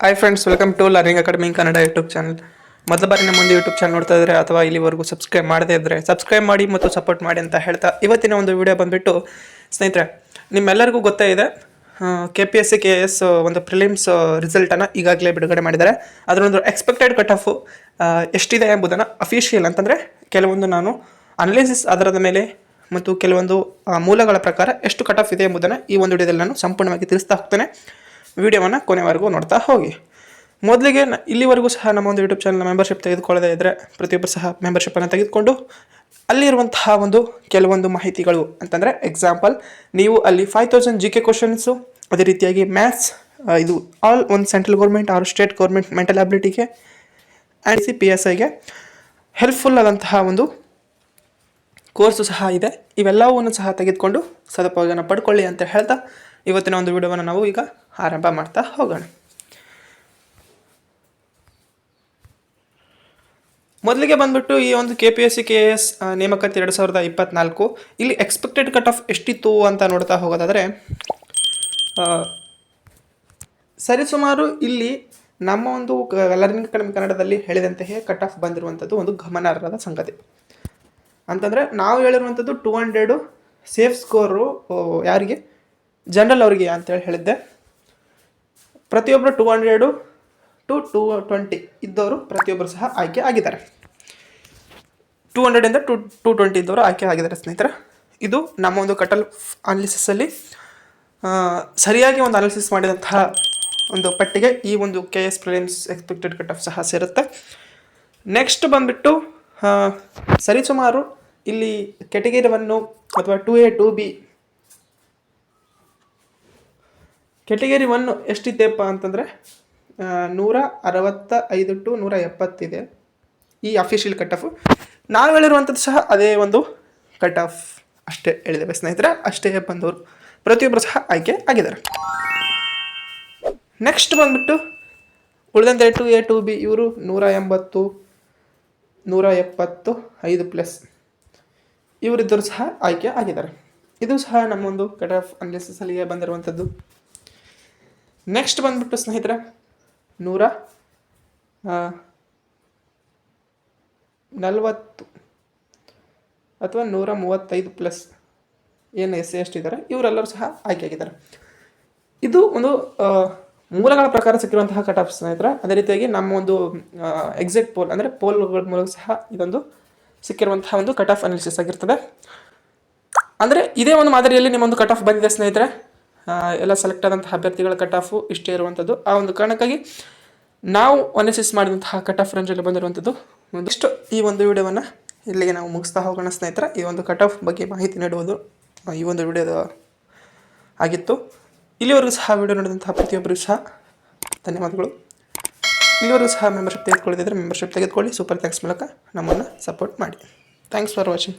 Hi friends welcome to learning academy Kannada YouTube channel ಮೊದಲ ಬಾರಿ ನಮ್ಮ ಮುಂದೆ ಯೂಟ್ಯೂಬ್ ಚಾನಲ್ ನೋಡ್ತಾ ಇದ್ರೆ ಅಥವಾ ಇಲ್ಲಿವರೆಗೂ ಸಬ್ಸ್ಕ್ರೈಬ್ ಮಾಡದೇ ಇದ್ದರೆ ಸಬ್ಸ್ಕ್ರೈಬ್ ಮಾಡಿ ಮತ್ತು ಸಪೋರ್ಟ್ ಮಾಡಿ ಅಂತ ಹೇಳ್ತಾ ಇವತ್ತಿನ ಒಂದು ವಿಡಿಯೋ ಬಂದುಬಿಟ್ಟು, ಸ್ನೇಹಿತರೆ, ನಿಮ್ಮೆಲ್ಲರಿಗೂ ಗೊತ್ತೇ ಇದೆ K P S C K S ಒಂದು ಪ್ರಿಲಿಮ್ಸ್ ರಿಸಲ್ಟನ್ನು ಈಗಾಗಲೇ ಬಿಡುಗಡೆ ಮಾಡಿದ್ದಾರೆ. ಅದರೊಂದು ಎಕ್ಸ್ಪೆಕ್ಟೆಡ್ ಕಟ್ ಆಫು ಎಷ್ಟಿದೆ ಎಂಬುದನ್ನು ಅಫಿಷಿಯಲ್ ಅಂತಂದರೆ ಕೆಲವೊಂದು ನಾನು ಅನಲಿಸಿಸ್ ಅದರದ ಮೇಲೆ ಮತ್ತು ಕೆಲವೊಂದು ಮೂಲಗಳ ಪ್ರಕಾರ ಎಷ್ಟು ಕಟ್ ಆಫ್ ಇದೆ ಎಂಬುದನ್ನು ಈ ಒಂದು ವಿಡಿಯೋದಲ್ಲಿ ನಾನು ಸಂಪೂರ್ಣವಾಗಿ ತಿಳಿಸ್ತಾ ಹೋಗ್ತೇನೆ. ವಿಡಿಯೋವನ್ನು ಕೊನೆವರೆಗೂ ನೋಡ್ತಾ ಹೋಗಿ. ಮೊದಲಿಗೆ ಇಲ್ಲಿವರೆಗೂ ಸಹ ನಮ್ಮ ಒಂದು ಯೂಟ್ಯೂಬ್ ಚಾನಲ್ ಮೆಂಬರ್ಶಿಪ್ ತೆಗೆದುಕೊಳ್ಳದೇ ಇದ್ದರೆ ಪ್ರತಿಯೊಬ್ಬರು ಸಹ ಮೆಂಬರ್ಶಿಪ್ಪನ್ನು ತೆಗೆದುಕೊಂಡು ಅಲ್ಲಿರುವಂತಹ ಒಂದು ಕೆಲವೊಂದು ಮಾಹಿತಿಗಳು ಅಂತಂದರೆ ಎಕ್ಸಾಂಪಲ್ ನೀವು ಅಲ್ಲಿ five thousand G K questions ಅದೇ ರೀತಿಯಾಗಿ ಮ್ಯಾಥ್ಸ್ ಇದು ಆಲ್ ಒಂದು central government or state government mental ಅಬಿಲಿಟಿಗೆ and C P S ಐಗೆ ಹೆಲ್ಪ್ಫುಲ್ ಆದಂತಹ ಒಂದು ಕೋರ್ಸು ಸಹ ಇದೆ. ಇವೆಲ್ಲವನ್ನು ಸಹ ತೆಗೆದುಕೊಂಡು ಸದುಪಯೋಗನ ಪಡ್ಕೊಳ್ಳಿ ಅಂತ ಹೇಳ್ತಾ ಇವತ್ತಿನ ಒಂದು ವಿಡಿಯೋವನ್ನು ನಾವು ಈಗ ಆರಂಭ ಮಾಡ್ತಾ ಹೋಗೋಣ. ಮೊದಲಿಗೆ ಬಂದ್ಬಿಟ್ಟು ಈ ಒಂದು K P S C K S ನೇಮಕಾತಿ ಎರಡು ಸಾವಿರದ ಇಪ್ಪತ್ನಾಲ್ಕು. ಇಲ್ಲಿ ಎಕ್ಸ್ಪೆಕ್ಟೆಡ್ ಕಟ್ ಆಫ್ ಎಷ್ಟಿತ್ತು ಅಂತ ನೋಡ್ತಾ ಹೋಗೋದಾದರೆ ಸರಿಸುಮಾರು ಇಲ್ಲಿ ನಮ್ಮ ಒಂದು ಲರ್ನಿಂಗ್ ಅಕಾಡೆಮಿ ಕನ್ನಡದಲ್ಲಿ ಹೇಳಿದಂತೆಯೇ ಕಟ್ ಆಫ್ ಬಂದಿರುವಂಥದ್ದು ಒಂದು ಗಮನಾರ್ಹದ ಸಂಗತಿ. ಅಂತಂದರೆ ನಾವು ಹೇಳಿರುವಂಥದ್ದು ಟೂ ಹಂಡ್ರೆಡು ಸೇಫ್ ಸ್ಕೋರು ಯಾರಿಗೆ? ಜನರಲ್ ಅವರಿಗೆ ಅಂತೇಳಿ ಹೇಳಿದ್ದೆ. ಪ್ರತಿಯೊಬ್ಬರು two hundred to two twenty ಇದ್ದವರು ಪ್ರತಿಯೊಬ್ಬರು ಸಹ ಆಯ್ಕೆ ಆಗಿದ್ದಾರೆ. ಟೂ ಹಂಡ್ರೆಡಿಂದ ಟು ಟೂ ಟ್ವೆಂಟಿ ಇದ್ದವರು ಆಯ್ಕೆ ಆಗಿದ್ದಾರೆ ಸ್ನೇಹಿತರೆ. ಇದು ನಮ್ಮ ಒಂದು ಕಟಲ್ ಅನಾಲಿಸಿಸಲ್ಲಿ ಸರಿಯಾಗಿ ಒಂದು ಅನಾಲಿಸಿಸ್ ಮಾಡಿದಂತಹ ಒಂದು ಪಟ್ಟಿಗೆ ಈ ಒಂದು K S prelims expected cut off ಸಹ ಸೇರುತ್ತೆ. ನೆಕ್ಸ್ಟ್ ಬಂದುಬಿಟ್ಟು ಸರಿಸುಮಾರು ಇಲ್ಲಿ ಕೆಟಗಿರಿವನ್ನು ಅಥವಾ two A two B category one ಎಷ್ಟಿದೆಯಪ್ಪ ಅಂತಂದರೆ ನೂರ ಅರವತ್ತ ಐದು ಟು ನೂರ ಎಪ್ಪತ್ತಿದೆ. ಈ ಅಫಿಷಿಯಲ್ ಕಟ್ ಆಫು ನಾವು ಹೇಳಿರುವಂಥದ್ದು ಸಹ ಅದೇ ಒಂದು ಕಟ್ ಆಫ್ ಅಷ್ಟೇ ಹೇಳಿದ್ದೇವೆ ಸ್ನೇಹಿತರೆ, ಅಷ್ಟೇ ಬಂದವರು. ಪ್ರತಿಯೊಬ್ಬರು ಸಹ ಆಯ್ಕೆ ಆಗಿದ್ದಾರೆ. ನೆಕ್ಸ್ಟ್ ಬಂದ್ಬಿಟ್ಟು, ಉಳಿದಂತೆ ಟು ಎ ಟು ಬಿ ಇವರು ನೂರ ಎಂಬತ್ತು, ನೂರ ಎಪ್ಪತ್ತು, ಐದು ಪ್ಲಸ್ ಇವರಿದ್ದರು ಸಹ ಆಯ್ಕೆ ಆಗಿದ್ದಾರೆ. ಇದು ಸಹ ನಮ್ಮೊಂದು ಕಟ್ ಆಫ್ ಅಲ್ಲಿಗೆ ಬಂದಿರುವಂಥದ್ದು. ನೆಕ್ಸ್ಟ್ ಬಂದ್ಬಿಟ್ಟು ಸ್ನೇಹಿತರೆ, ನೂರ ನಲವತ್ತು ಅಥವಾ ನೂರ ಮೂವತ್ತೈದು ಪ್ಲಸ್ ಏನು ಎಸ್ ಸಿ ಎಷ್ಟಿದ್ದಾರೆ ಇವರೆಲ್ಲರೂ ಸಹ ಆಯ್ಕೆಯಾಗಿದ್ದಾರೆ ಇದು ಒಂದು ಮೂಲಗಳ ಪ್ರಕಾರ ಸಿಕ್ಕಿರುವಂತಹ ಕಟ್ ಆಫ್ ಸ್ನೇಹಿತರೆ. ಅದೇ ರೀತಿಯಾಗಿ ನಮ್ಮ ಒಂದು ಎಕ್ಸಿಟ್ ಪೋಲ್ ಅಂದರೆ ಪೋಲ್ಗಳ ಮೂಲಕ ಸಹ ಇದೊಂದು ಸಿಕ್ಕಿರುವಂತಹ ಒಂದು ಕಟ್ ಆಫ್ ಅನಾಲಿಸಿಸ್ ಆಗಿರ್ತದೆ. ಅಂದರೆ ಇದೇ ಒಂದು ಮಾದರಿಯಲ್ಲಿ ನಿಮ್ಮೊಂದು ಕಟ್ ಆಫ್ ಬಂದಿದೆ ಸ್ನೇಹಿತರೆ. ಎಲ್ಲ ಸೆಲೆಕ್ಟ್ ಆದಂತಹ ಅಭ್ಯರ್ಥಿಗಳ ಕಟ್ ಆಫು ಇಷ್ಟೇ ಇರುವಂಥದ್ದು ಆ ಒಂದು ಕಾರಣಕ್ಕಾಗಿ ನಾವು ಅನಾಲಿಸಿಸ್ ಮಾಡಿದಂತಹ ಕಟ್ ಆಫ್ ರೇಂಜಲ್ಲಿ ಬಂದಿರುವಂಥದ್ದು ಒಂದಿಷ್ಟು ಈ ಒಂದು ವಿಡಿಯೋವನ್ನು ಇಲ್ಲಿಗೆ ನಾವು ಮುಗಿಸ್ತಾ ಹೋಗೋಣ ಸ್ನೇಹಿತರ. ಈ ಒಂದು ಕಟ್ ಆಫ್ ಬಗ್ಗೆ ಮಾಹಿತಿ ನೀಡುವುದು ಈ ಒಂದು ವಿಡಿಯೋದ ಆಗಿತ್ತು. ಇಲ್ಲಿವರೆಗೂ ಸಹ ವಿಡಿಯೋ ನೋಡಿದಂತಹ ಪ್ರತಿಯೊಬ್ಬರಿಗೂ ಸಹ ಧನ್ಯವಾದಗಳು. ಇಲ್ಲಿವರೆಗೂ ಸಹ ಮೆಂಬರ್ಶಿಪ್ ತೆಗೆದುಕೊಳ್ಳಿದ್ರೆ ಮೆಂಬರ್ಶಿಪ್ ತೆಗೆದುಕೊಳ್ಳಿ. ಸೂಪರ್ ಥ್ಯಾಂಕ್ಸ್ ಮೂಲಕ ನಮ್ಮನ್ನು ಸಪೋರ್ಟ್ ಮಾಡಿ. Thanks for watching